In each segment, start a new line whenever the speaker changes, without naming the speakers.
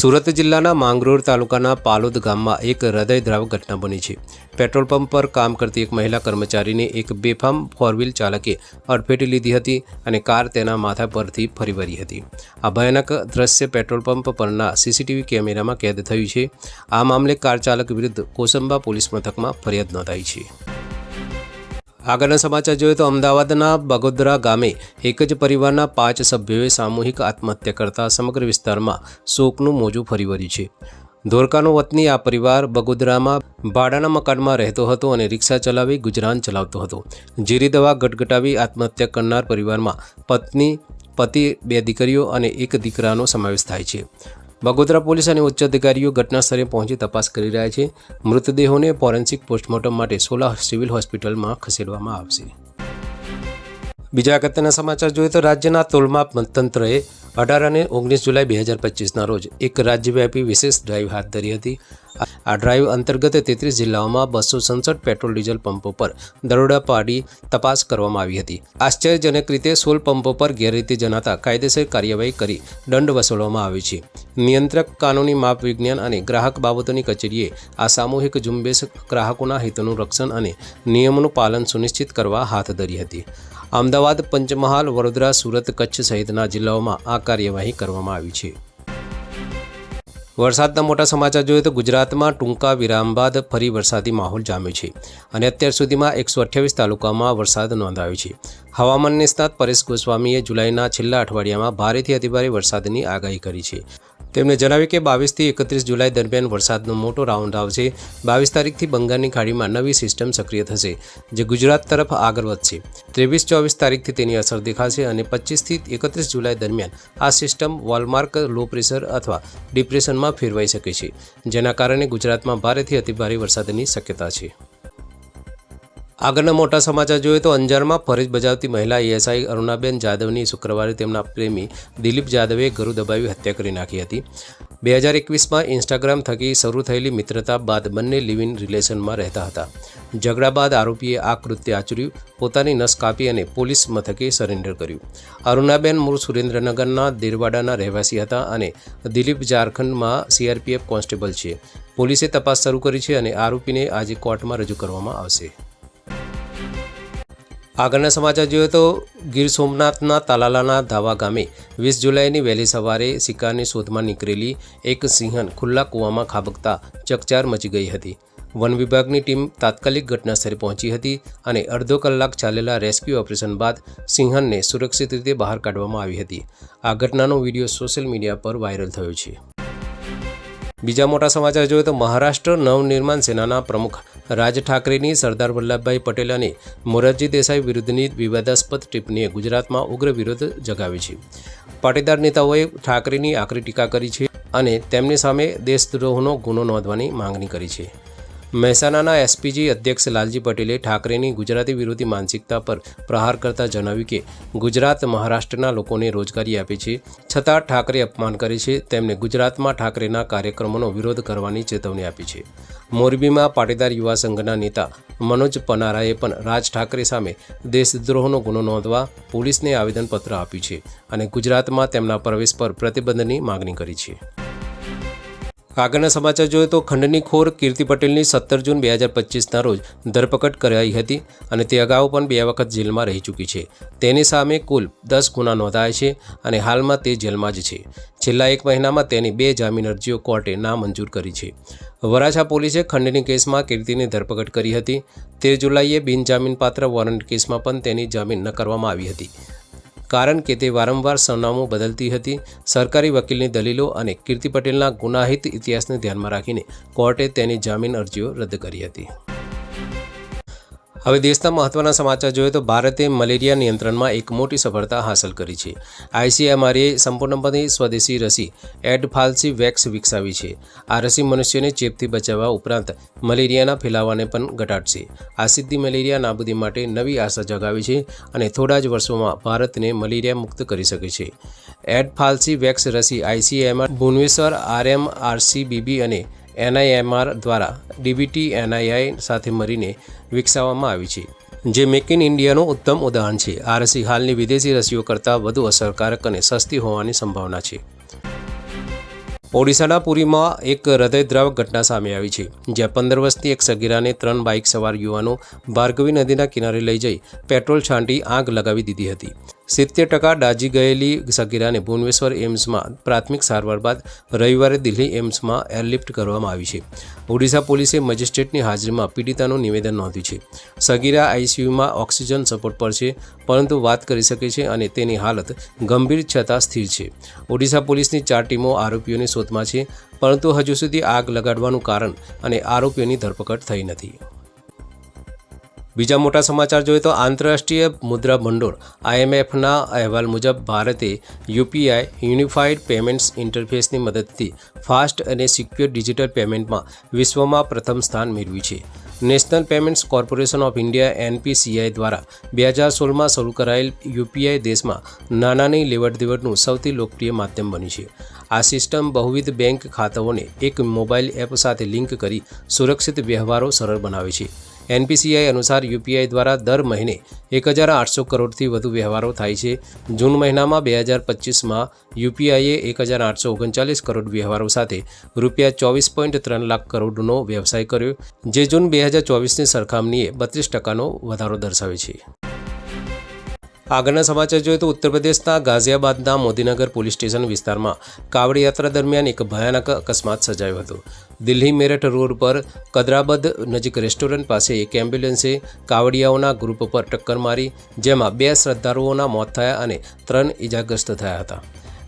સુરત જિલ્લાના માંગરોળ તાલુકાના પાલોદ ગામમાં એક હૃદયદ્રાવક ઘટના બની છે. પેટ્રોલ પંપ પર કામ કરતી એક મહિલા કર્મચારીને એક બેફામ ફોર વ્હીલ ચાલકે અડફેટી લીધી હતી અને કાર તેના માથા પરથી ફરી વળી હતી. આ ભયાનક દ્રશ્ય પેટ્રોલ પંપ પરના સીસીટીવી કેમેરામાં કેદ થયું છે. આ મામલે કાર ચાલક વિરુદ્ધ કોસંબા પોલીસ મથકમાં ફરિયાદ નોંધાઈ છે. આગળના સમાચાર જોઈએ તો અમદાવાદના બગોદરા ગામે એક જ પરિવારના પાંચ સભ્યોએ સામૂહિક આત્મહત્યા કરતા સમગ્ર વિસ્તારમાં શોકનું મોજું ફરી વળ્યું છે. ધોરકાનો વતની આ પરિવાર બગોદરામાં ભાડાના મકાનમાં રહેતો હતો અને રિક્ષા ચલાવી ગુજરાન ચલાવતો હતો. ઝીરી દવા ગટગટાવી આત્મહત્યા કરનાર પરિવારમાં પત્ની, પતિ, બે દીકરીઓ અને એક દીકરાનો સમાવેશ થાય છે. બગોદરા પોલીસ અને ઉચ્ચ અધિકારીઓ ઘટના સ્થળે પહોંચી તપાસ કરી રહ્યા છે. મૃતદેહોને ફોરેન્સિક પોસ્ટમોર્ટમ માટે સોલા સિવિલ હોસ્પિટલમાં ખસેડવામાં આવશે. બીજા અગત્યના સમાચાર જોઈએ તો રાજ્યના તોલમાપ તંત્રએ અઢાર અને ઓગણીસ જુલાઈ બે હજાર પચીસના રોજ એક રાજ્યવ્યાપી વિશેષ ડ્રાઈવ હાથ ધરી હતી. આ ડ્રાઈવ અંતર્ગત તેત્રીસ જિલ્લાઓમાં બસો સડસઠ પેટ્રોલ ડીઝલ પંપો પર દરોડા પાડી તપાસ કરવામાં આવી હતી. આશ્ચર્યજનક રીતે સોલ પંપો પર ગેરરીતિ જણાતા કાયદેસર કાર્યવાહી કરી દંડ વસૂલવામાં આવ્યો છે. નિયંત્રક કાનૂની માપ વિજ્ઞાન અને ગ્રાહક બાબતોની કચેરીએ આ સામૂહિક ઝુંબેશ ગ્રાહકોના હિતોનું રક્ષણ અને નિયમોનું પાલન સુનિશ્ચિત કરવા હાથ ધરી હતી. અમદાવાદ, પંચમહાલ, વડોદરા, સુરત, કચ્છ સહિતના જિલ્લાઓમાં આ કાર્યવાહી કરવામાં આવી છે. વરસાદના મોટા સમાચાર જોઈએ તો ગુજરાતમાં ટૂંકા વિરામ બાદ ફરી વરસાદી માહોલ જામ્યો છે અને અત્યાર સુધીમાં એકસો અઠ્યાવીસ તાલુકામાં વરસાદ નોંધાયો છે. હવામાન નિષ્ણાત પરેશ ગોસ્વામીએ જુલાઈના છેલ્લા અઠવાડિયામાં ભારેથી અતિભારે વરસાદની આગાહી કરી છે. તેમણે જણાવ્યું કે બાવીસથી એકત્રીસ જુલાઈ દરમિયાન વરસાદનો મોટો રાઉન્ડ આવશે. બાવીસ તારીખથી બંગાળની ખાડીમાં નવી સિસ્ટમ સક્રિય થશે, જે ગુજરાત તરફ આગળ વધશે. ત્રેવીસ, ચોવીસ તારીખથી તેની અસર દેખાશે અને પચીસથી એકત્રીસ જુલાઈ દરમિયાન આ સિસ્ટમ વોલમાર્ક, લો પ્રેશર અથવા ડિપ્રેશનમાં ફેરવાઈ શકે છે, જેના કારણે ગુજરાતમાં ભારેથી અતિભારે વરસાદની શક્યતા છે. આગળના મોટા સમાચાર જોઈએ તો અંજારમાં ફરજ બજાવતી મહિલા એએસઆઈ અરુણાબેન જાદવની શુક્રવારે તેમના પ્રેમી દિલીપ જાદવે ગરુ દબાવી હત્યા કરી નાખી હતી. બે હજાર એકવીસમાં ઇન્સ્ટાગ્રામ થકી શરૂ થયેલી મિત્રતા બાદ બંને લિવ ઇન રિલેશનમાં રહેતા હતા. ઝઘડા બાદ આરોપીએ આ કૃત્ય આચર્યું, પોતાની નસ કાપી અને પોલીસ મથકે સરેન્ડર કર્યું. અરુણાબેન મૂળ સુરેન્દ્રનગરના દેરવાડાના રહેવાસી હતા અને દિલીપ ઝારખંડમાં સીઆરપીએફ કોન્સ્ટેબલ છે. પોલીસે તપાસ શરૂ કરી છે અને આરોપીને આજે કોર્ટમાં રજૂ કરવામાં આવશે. આગળના સમાચાર જોઈએ તો ગીર સોમનાથના તાલાલાના ધાવા ગામે વીસ જુલાઈની વહેલી સવારે શિકારની શોધમાં નીકળેલી એક સિંહણ ખુલ્લા કૂવામાં ખાબકતા ચકચાર મચી ગઈ હતી. વન વિભાગની ટીમ તાત્કાલિક ઘટનાસ્થળે પહોંચી હતી અને અડધો કલાક ચાલેલા રેસ્ક્યુ ઓપરેશન બાદ સિંહણને સુરક્ષિત રીતે બહાર કાઢવામાં આવી હતી. આ ઘટનાનો વીડિયો સોશિયલ મીડિયા પર વાયરલ થયો છે. બીજા મોટા સમાચાર જોઈએ તો મહારાષ્ટ્ર નવનિર્માણ સેનાના પ્રમુખ રાજ ઠાકરેની સરદાર વલ્લભભાઈ પટેલ અને મોરારજી દેસાઈ વિરુદ્ધની વિવાદાસ્પદ ટિપ્પણીએ ગુજરાતમાં ઉગ્ર વિરોધ જગાવ્યો છે. પાટીદાર નેતાઓએ ઠાકરેની આકરી ટીકા કરી છે અને તેમની સામે દેશદ્રોહનો ગુનો નોંધવાની માંગણી કરી છે. મહેસાણાના એસપીજી અધ્યક્ષ લાલજી પટેલે ઠાકરેની ગુજરાતી વિરોધી માનસિકતા પર પ્રહાર કરતા જણાવ્યું કે, ગુજરાત મહારાષ્ટ્રના લોકોને રોજગારી આપે છે. છતાં ઠાકરે અપમાન કરે છે. તેમને ગુજરાતમાં ઠાકરેના કાર્યક્રમોનો વિરોધ કરવાની ચેતવણી આપી છે. મોરબીમાં પાટીદાર યુવા સંઘના નેતા મનોજ પનારાએ પણ રાજ ઠાકરે સામે દેશદ્રોહનો ગુનો નોંધવા પોલીસને આવેદનપત્ર આપ્યું છે અને ગુજરાતમાં તેમના પ્રવેશ પર પ્રતિબંધની માગણી કરી છે. આગળના સમાચાર જોઈએ તો ખંડની ખોર કીર્તિ પટેલની સત્તર જૂન બે હજાર પચીસના રોજ ધરપકડ કરાઈ હતી અને તે અગાઉ પણ બે વખત જેલમાં રહી ચૂકી છે. તેની સામે કુલ દસ ગુના નોંધાયા છે અને હાલમાં તે જેલમાં જ છે. છેલ્લા એક મહિનામાં તેની બે જામીન અરજીઓ કોર્ટે નામંજૂર કરી છે. વરાછા પોલીસે ખંડની કેસમાં કીર્તિની ધરપકડ કરી હતી. તેર જુલાઈએ બિનજામીનપાત્ર વોરંટ કેસમાં પણ તેની જામીન નકારવામાં આવી હતી. કારણ કે તે વારંવાર સરનામું બદલતી હતી. સરકારી વકીલની દલીલો અને કીર્તિ પટેલના ગુનાહિત ઇતિહાસને ધ્યાનમાં રાખીને કોર્ટે તેની જામીન અરજીઓ રદ કરી હતી.
હવે દેશના મહત્વના સમાચાર જોઈએ તો ભારતે મલેરિયા નિયંત્રણમાં એક મોટી સફળતા હાંસલ કરી છે. આઈસીએમઆરએ સંપૂર્ણપણે સ્વદેશી રસી એડફાલ્સી વેક્સ વિકસાવી છે. આ રસી મનુષ્યને ચેપથી બચાવવા ઉપરાંત મલેરિયાના ફેલાવાને પણ ઘટાડશે. આ સિદ્ધિ મલેરિયા નાબૂદી માટે નવી આશા જગાવી છે અને થોડા જ વર્ષોમાં ભારતને મલેરિયા મુક્ત કરી શકે છે. એડફાલ્સી વેક્સ રસી આઈસીએમઆર, ભુવનેશ્વર આરએમ આરસીબીબી અને એનઆઈએમઆર દ્વારા ડીબીટી એનઆઈઆઈ સાથે મળીને વિકસાવવામાં આવી છે, જે મેક ઇન ઇન્ડિયાનું ઉત્તમ ઉદાહરણ છે. આ રસી હાલની વિદેશી રસીઓ કરતાં વધુ અસરકારક અને સસ્તી હોવાની સંભાવના છે. ઓડિશાના પુરીમાં એક હૃદયદ્રાવક ઘટના સામે આવી છે, જ્યાં પંદર વર્ષથી એક સગીરાને ત્રણ બાઇક સવાર યુવાનો ભાર્ગવી નદીના કિનારે લઈ જઈ પેટ્રોલ છાંટી આગ લગાવી દીધી હતી. સિત્તેર ટકા દાઝી ગયેલી સગીરાને ભુવનેશ્વર એમ્સમાં પ્રાથમિક સારવાર બાદ રવિવારે દિલ્હી એમ્સમાં એરલિફ્ટ કરવામાં આવી છે. ઓડિશા પોલીસે મજિસ્ટ્રેટની હાજરીમાં પીડિતાનું નિવેદન નોંધ્યું છે. સગીરા આઈસીયુમાં ઓક્સિજન સપોર્ટ પર છે, પરંતુ વાત કરી શકે છે અને તેની હાલત ગંભીર છતાં સ્થિર છે. ઓડિશા પોલીસની ચાર ટીમો આરોપીઓની શોધમાં છે, પરંતુ હજુ સુધી આગ લગાડવાનું કારણ અને આરોપીઓની ધરપકડ થઈ નથી. બીજા મોટા સમાચાર જોઈએ તો આંતરરાષ્ટ્રીય મુદ્રા ભંડોળ, આઈએમએફના અહેવાલ મુજબ ભારતે યુપીઆઈ યુનિફાઈડ પેમેન્ટ્સ ઇન્ટરફેસની મદદથી ફાસ્ટ અને સિક્યોર ડિજિટલ પેમેન્ટમાં વિશ્વમાં પ્રથમ સ્થાન મેળવ્યું છે. National payments corporation of India NPCI દ્વારા બે હજાર સોળમાં શરૂ કરાયેલ યુપીઆઈ દેશમાં નાણાંની લેવડદેવડનું સૌથી લોકપ્રિય માધ્યમ બન્યું છે. આ સિસ્ટમ બહુવિધ બેંક ખાતાઓને એક મોબાઈલ એપ સાથે લિંક કરી સુરક્ષિત વ્યવહારો સરળ બનાવે છે. એનપીસીઆઈ અનુસાર યુપીઆઈ દ્વારા દર મહિને એક હજાર આઠસો કરોડથી વધુ વ્યવહારો થાય છે. જૂન મહિનામાં બે હજાર પચીસમાં યુપીઆઈએ એક હજાર આઠસો ઓગણચાલીસ કરોડ વ્યવહારો સાથે રૂપિયા ચોવીસ પોઈન્ટ ત્રણ લાખ કરોડનો વ્યવસાય કર્યો, જે જૂન બે હજાર ચોવીસની સરખામણીએ બત્રીસ ટકાનો વધારો દર્શાવે છે. આગળના સમાચાર જોઈએ તો ઉત્તર પ્રદેશના ગાઝિયાબાદના મોદીનગર પોલીસ સ્ટેશન વિસ્તારમાં કાવડ યાત્રા દરમિયાન એક ભયાનક અકસ્માત સર્જાયો હતો. દિલ્હી મેરઠ રોડ પર કદરાબદ નજીક રેસ્ટોરન્ટ પાસે એક એમ્બ્યુલન્સે કાવડિયાઓના ગ્રુપ પર ટક્કર મારી, જેમાં બે શ્રદ્ધાળુઓના મોત થયા અને ત્રણ ઇજાગ્રસ્ત થયા હતા.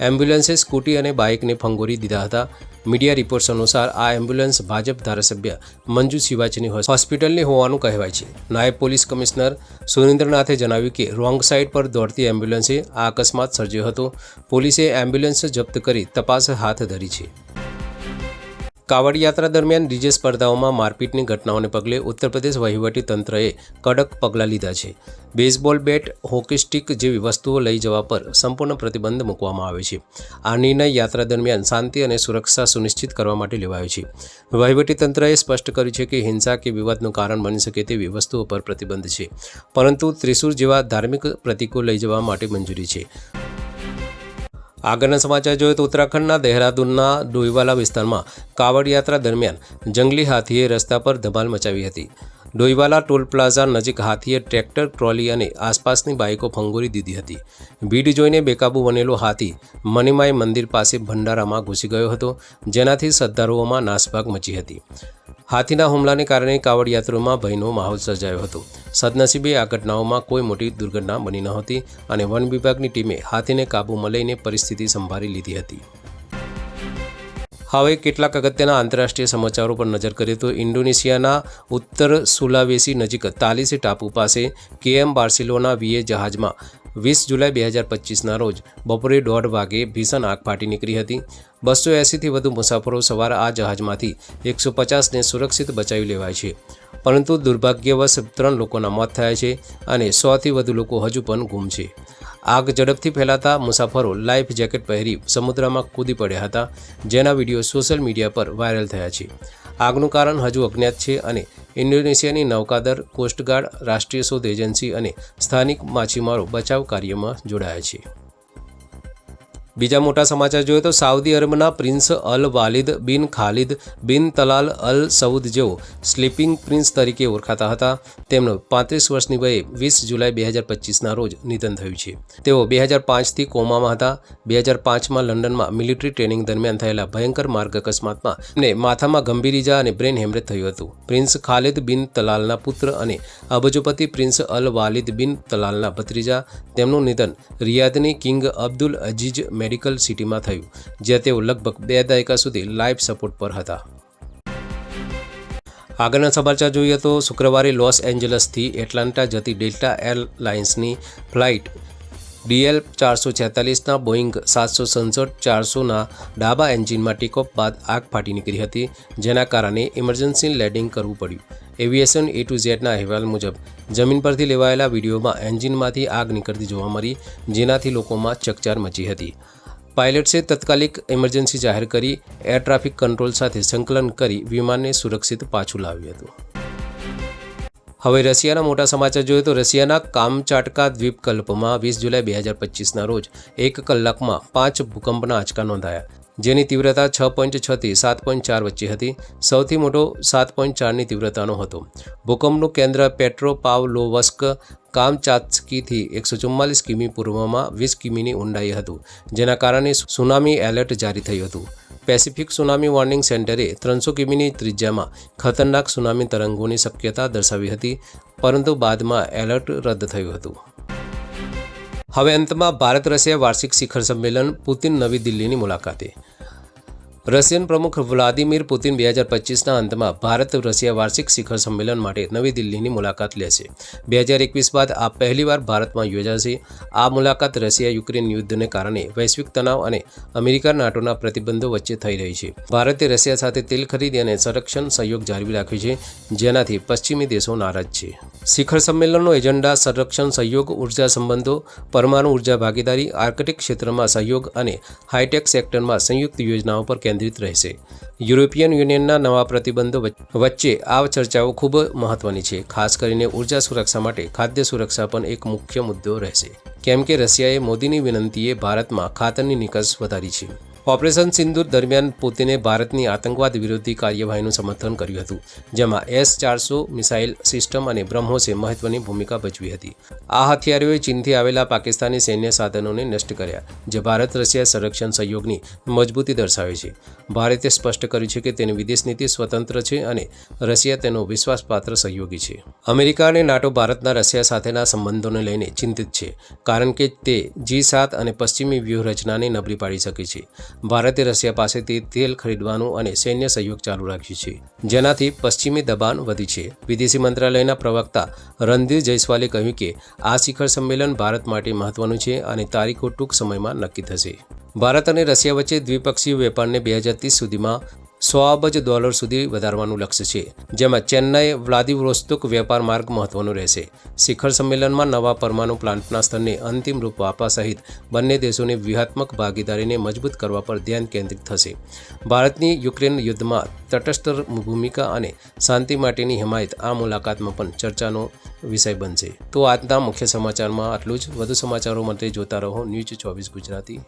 એમ્બ્યુલન્સે સ્કૂટી અને બાઇકને ફંગોરી દીધા હતા. મીડિયા રિપોર્ટ્સ અનુસાર આ એમ્બ્યુલન્સ ભાજપ ધારાસભ્ય મંજુ શિવાચીની હોસ્પિટલની હોવાનું કહેવાય છે. નાયબ પોલીસ કમિશનર સુરેન્દ્રનાથે જણાવ્યું કે રોંગ સાઇડ પર દોડતી એમ્બ્યુલન્સે આ અકસ્માત સર્જ્યો હતો. પોલીસે એમ્બ્યુલન્સ જપ્ત કરી તપાસ હાથ ધરી છે. કાવડ યાત્રા દરમિયાન ડીજે સ્પર્ધાઓમાં મારપીટની ઘટનાઓને પગલે ઉત્તર પ્રદેશ વહીવટી તંત્રએ કડક પગલાં લીધા છે. બેઝબોલ, બેટ, હોકી સ્ટિક જેવી વસ્તુઓ લઈ જવા પર સંપૂર્ણ પ્રતિબંધ મૂકવામાં આવ્યો છે. આ નિર્ણય યાત્રા દરમિયાન શાંતિ અને સુરક્ષા સુનિશ્ચિત કરવા માટે લેવાયો છે. વહીવટી તંત્રએ સ્પષ્ટ કર્યું છે કે હિંસા કે વિવાદનું કારણ બની શકે તેવી વસ્તુઓ પર પ્રતિબંધ છે. પરંતુ ત્રિશુર જેવા ધાર્મિક પ્રતીકો લઈ જવા માટે મંજૂરી છે. આગળના સમાચાર જોઈએ તો ઉત્તરાખંડના દહેરાદૂનના ડોઈવાલા વિસ્તારમાં કાવડ યાત્રા દરમિયાન જંગલી હાથીએ રસ્તા પર ધમાલ મચાવી હતી. ડોઈવાલા ટોલ પ્લાઝા નજીક હાથીએ ટ્રેક્ટર, ટ્રોલી અને આસપાસની બાઇકો ફંગોરી દીધી હતી. ભીડ જોઈને બેકાબુ બનેલો હાથી મણિમાય મંદિર પાસે ભંડારામાં ઘૂસી ગયો હતો, જેનાથી શ્રદ્ધાળુઓમાં નાસભાગ મચી હતી. હાથીના હુમલાને કારણે કાવડ યાત્રીઓમાં ભયનો માહોલ સર્જાયો હતો. સદનસીબે આ ઘટનાઓમાં કોઈ મોટી દુર્ઘટના બની નહોતી અને વન વિભાગની ટીમે હાથીને કાબૂમાં લઈને પરિસ્થિતિ સંભાળી લીધી હતી. હવે કેટલાક અગત્યના આંતરરાષ્ટ્રીય સમાચારો પર નજર કરીએ તો ઇન્ડોનેશિયાના ઉત્તર સુલાવેસી નજીક તાલીસી ટાપુ પાસે કેએમ બાર્સિલોના વીએ જહાજમાં વીસ જુલાઈ બે હજાર પચીસના રોજ બપોરે દોઢ વાગે ભીષણ આગ ફાટી નીકળી હતી. બસો એંસીથી વધુ મુસાફરો સવાર આ જહાજમાંથી એકસો પચાસને સુરક્ષિત બચાવી લેવાય છે. પરંતુ દુર્ભાગ્યવશ ત્રણ લોકોના મોત થયા છે અને સોથી વધુ લોકો હજુ પણ ગુમ છે. આગ ઝડપથી ફેલાતા મુસાફરો લાઈફ જેકેટ પહેરી સમુદ્રમાં કૂદી પડ્યા હતા, જેના વીડિયો સોશિયલ મીડિયા પર વાયરલ થયા છે. આગનું કારણ હજુ અજ્ઞાત છે અને ઇન્ડોનેશિયાની નૌકાદર કોસ્ટગાર્ડ, રાષ્ટ્રીય શોધ એજન્સી અને સ્થાનિક માછીમારો બચાવ કાર્યમાં જોડાયા છે. બીજા મોટા સમાચાર જોઈએ તો સાઉદી અરબના પ્રિન્સ અલ Waleed bin Khalid bin Talal al Saud જેઓ સ્લીપિંગ પ્રિન્સ તરીકે ઓળખાતા હતા. તેમનું પાંત્રીસ વર્ષની વયે વીસ જુલાઈ બે હજાર પચીસના રોજ નિધન થયું છે. તેઓ બે હજાર પાંચથી કોમામાં હતા. બે હજાર પાંચમાં લંડનમાં મિલિટરી ટ્રેનિંગ દરમિયાન થયેલા ભયંકર માર્ગ અકસ્માતમાં તેમને માથામાં ગંભીર ઇજા અને બ્રેન હેમરેજ થયું હતું. પ્રિન્સ ખાલિદ બિન તલાલના પુત્ર અને અબજોપતિ પ્રિન્સ અલ વાલિદ બિન તલાલના ભત્રીજા. તેમનું નિધન રિયાદની કિંગ અબ્દુલ અજીજ મેડિકલ સિટીમાં થયું, જ્યાં તેઓ લગભગ બે દાયકા સુધી લાઈફ સપોર્ટ પર હતા. આગળના સમાચાર જોઈએ તો શુક્રવારે લોસ એન્જલસથી એટલાન્ટા જતી ડેલ્ટા એરલાઇન્સની ફ્લાઇટ ડીએલ ચારસો છેતાલીસના બોઈંગ સાતસો સડસઠ ચારસોના ડાબા એન્જિનમાં ટેકઓફ બાદ આગ ફાટી નીકળી હતી, જેના કારણે ઇમરજન્સી લેન્ડિંગ કરવું પડ્યું. એવિએશન એ ટુ ઝેડના અહેવાલ મુજબ, જમીન પરથી લેવાયેલા વિડીયોમાં એન્જિનમાંથી આગ નીકળતી જોવા મળી, જેનાથી લોકોમાં ચકચાર મચી હતી. પાયલટ્સે તત્કાલિક ઇમરજન્સી જાહેર કરી એર ટ્રાફિક કંટ્રોલ સાથે સંકલન કરી વિમાનને સુરક્ષિત પાછું લાવ્યું હતું. હવે રશિયાના મોટા સમાચાર જોઈએ તો રશિયાના કામચાટકા દ્વીપકલ્પમાં વીસ જુલાઈ બે હજાર પચીસના રોજ એક કલાકમાં પાંચ ભૂકંપના આંચકા નોંધાયા. જેની તીવ્રતા છ પોઈન્ટ છથી સાત પોઈન્ટ ચાર વચ્ચે હતી. સૌથી મોટો સાત પોઈન્ટ ચારની તીવ્રતાનો હતો. ભૂકંપનું કેન્દ્ર પેટ્રોપાવલોવસ્ક કામચાત્સ્કીથી એકસો ચુમ્માલીસ કિમી પૂર્વમાં વીસ કિમીની ઊંડાઈ હતું, જેના કારણે સુનામી એલર્ટ જારી થયું હતું. પેસિફિક સુનામી વોર્નિંગ સેન્ટરે ત્રણસો કિમીની ત્રિજ્યામાં ખતરનાક સુનામી તરંગોની શક્યતા દર્શાવી હતી, પરંતુ બાદમાં એલર્ટ રદ થયું હતું. હવે અંતમાં ભારત રશિયા વાર્ષિક શિખર સંમેલન પુતિન નવી દિલ્હીની મુલાકાતે. રશિયન પ્રમુખ વ્લાદિમીર પુતિન બે હજાર પચીસના અંતમાં ભારત રશિયા વાર્ષિક શિખર સંમેલન માટે નવી દિલ્હીની મુલાકાત લેશે. બે હજાર એકવીસ બાદ આ પહેલીવાર ભારતમાં યોજાશે. આ મુલાકાત રશિયા યુક્રેન યુદ્ધને કારણે વૈશ્વિક તણાવ અને અમેરિકા નાટોના પ્રતિબંધો વચ્ચે થઈ રહી છે. ભારતે રશિયા સાથે તેલ ખરીદી અને સંરક્ષણ સહયોગ જાળવી રાખ્યો છે, જેનાથી પશ્ચિમી દેશો નારાજ છે. શિખર સંમેલનનો એજન્ડા સંરક્ષણ સહયોગ, ઊર્જા સંબંધો, પરમાણુ ઊર્જા ભાગીદારી, આર્કટિક ક્ષેત્રમાં સહયોગ અને હાઈટેક સેક્ટરમાં સંયુક્ત યોજનાઓ પર કેન્દ્રિત રહેશે. યુરોપિયન યુનિયનના નવા પ્રતિબંધો વચ્ચે આ ચર્ચાઓ ખૂબ મહત્વની છે. ખાસ કરીને ઊર્જા સુરક્ષા માટે ખાદ્ય સુરક્ષા પણ એક મુખ્ય મુદ્દો રહેશે. કેમ કે રશિયાએ મોદીની વિનંતીએ ભારતમાં ખાતરની નિકાસ વધારી છે. ઓપરેશન સિંદૂર દરમિયાન પુતિને ભારતની આતંકવાદ વિરોધી કાર્યવાહીનું સમર્થન કર્યું હતું, જેમાં એસ ચારસો મિસાઇલ સિસ્ટમ અને બ્રહ્મોસે મહત્વની ભૂમિકા ભજવી હતી. આ હથિયારોએ ચીનથી આવેલા પાકિસ્તાની સૈન્ય સાધનોને નષ્ટ કર્યા, જે ભારત રશિયા સંરક્ષણ સહયોગની મજબૂતી દર્શાવે છે. ભારતે સ્પષ્ટ કર્યું છે કે તેની વિદેશ નીતિ સ્વતંત્ર છે અને રશિયા તેનો વિશ્વાસપાત્ર સહયોગી છે. અમેરિકા અને નાટો ભારતના રશિયા સાથેના સંબંધોને લઈને ચિંતિત છે, કારણ કે તે જી સાત અને પશ્ચિમી વ્યૂહરચનાને નબળી પાડી શકે છે. ભારતે રશિયા પાસેથી તેલ ખરીદવાનું અને સૈન્ય સહયોગ ચાલુ રાખ્યું છે. જેનાથી પશ્ચિમી દબાણ વધી છે. વિદેશી મંત્રાલયના પ્રવક્તા રણધીર જયસ્વાલે કહ્યું કે, આ શિખર સંમેલન ભારત માટે મહત્વનું છે અને તારીખો ટૂંક સમયમાં નક્કી થશે. ભારત અને રશિયા વચ્ચે દ્વિપક્ષીય વેપારને બે હજાર ત્રીસ સુધીમાં સો અબજ ડોલર સુધી વધારવાનું લક્ષ્ય છે, જેમાં ચેન્નાઈ વ્લાદિવોસ્તુક વેપાર માર્ગ મહત્વનો રહેશે. શિખર સંમેલનમાં નવા પરમાણુ પ્લાન્ટના સ્તરને અંતિમ રૂપ આપવા સહિત બંને દેશોની વ્યૂહાત્મક ભાગીદારીને મજબૂત કરવા પર ધ્યાન કેન્દ્રિત થશે. ભારતની યુક્રેન યુદ્ધમાં તટસ્થ ભૂમિકા અને શાંતિ માટેની હિમાયત આ મુલાકાતમાં પણ ચર્ચાનો વિષય બનશે. તો આજના મુખ્ય સમાચારમાં આટલું જ. વધુ સમાચારો માટે જોતા રહો ન્યૂઝ ચોવીસ ગુજરાતી.